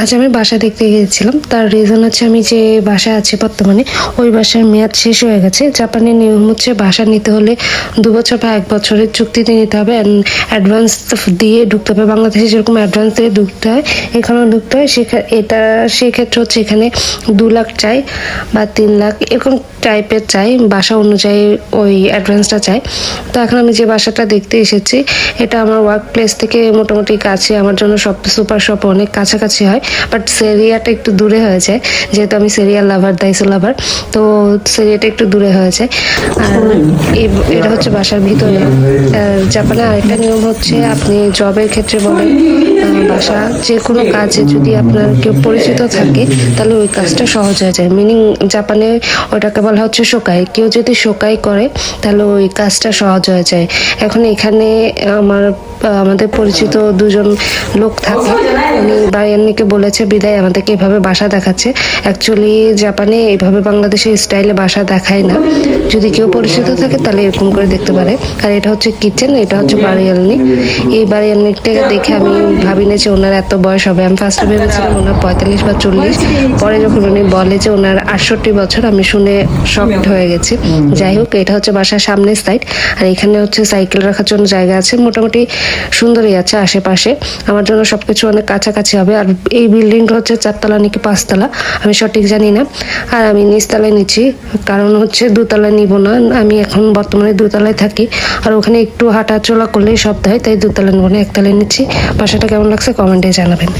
আজ আমি বাসা দেখতে গিয়েছিলাম। তার রিজন হচ্ছে আমি যে বাসায় আছি বর্তমানে, ওই বাসার মেয়াদ শেষ হয়ে গেছে। জাপানের নিয়ম হচ্ছে বাসা নিতে হলে দু বছর বা এক বছরের চুক্তিতে নিতে হবে অ্যাডভান্স দিয়ে ঢুকতে হবে। বাংলাদেশে যেরকম অ্যাডভান্স দিয়ে ঢুকতে হয়, এখানেও ঢুকতে হয়। সেখানে এটা সেক্ষেত্রে হচ্ছে এখানে দু লাখ চাই বা তিন লাখ এরকম টাইপের চাই, বাসা অনুযায়ী ওই অ্যাডভান্সটা চাই। তো এখন আমি যে বাসাটা দেখতে এসেছি, এটা আমার ওয়ার্ক প্লেস থেকে মোটামুটি কাছে। আমার জন্য সব সুপার শপ অনেক কাছাকাছি হয়। বাট সেরিয়াটা একটু দূরে হয়েছে যেহেতু আমি সিরিয়াল লাভার দাইসো লাভার তো সেরিয়াটা একটু দূরে হয়েছে আর এটা হচ্ছে বাসার ভিতরে। জাপানে আরেকটা নিয়ম হচ্ছে, আপনি জবের ক্ষেত্রে বলেন বাসা যে কোনো কাজে যদি আপনার কেউ পরিচিত থাকে, তাহলে ওই কাজটা সহজ হয়ে যায়। মিনিং জাপানে ওটাকে বলা হচ্ছে শোকাই। কেউ যদি শোকাই করে, তাহলে ওই কাজটা সহজ হয়ে যায়। এখন এখানে আমার আমাদের পরিচিত দুজন লোক থাকে, উনি বায়ান্নিকে বলেছে, বিদায়, আমাদেরকে এভাবে বাসা দেখাচ্ছে। অ্যাকচুয়ালি জাপানে এইভাবে বাংলাদেশের স্টাইলে বাসা দেখায় না। যদি কেউ পরিচিত থাকে, তাহলে এরকম করে দেখতে পারে। আর এটা হচ্ছে কিচেন এটা হচ্ছে বাড়িয়ালনি এই বাড়িয়ালনিটাকে দেখে আমি ভাবিনি যে ওনার এত বয়স হবে। আমি ফার্স্টে ভেবেছিলাম ওনার পঁয়তাল্লিশ বা চল্লিশ। পরে যখন উনি বলে যে ওনার আটষট্টি বছর, আমি শুনে শকড হয়ে গেছি। যাই হোক, এটা হচ্ছে বাসার সামনের সাইড আর এখানে হচ্ছে সাইকেল রাখার জন্য জায়গা আছে। মোটামুটি সুন্দরই আছে আশেপাশে। আমার জন্য সবকিছু অনেক কাছাকাছি হবে। আর এই বিল্ডিংটা হচ্ছে চারতলা নাকি পাঁচতলা, আমি সঠিক জানি না। আর আমি নিচতলায় নিচ্ছি, কারণ হচ্ছে দোতলায় নিব না। আমি এখন বর্তমানে দোতলায় থাকি, আর ওখানে একটু হাঁটা চলা করলেই সপ্তাহে তাই দোতলা নেব না, একতলায় নিচ্ছি। বাসাটা কেমন লাগছে কমেন্টে জানাবেন।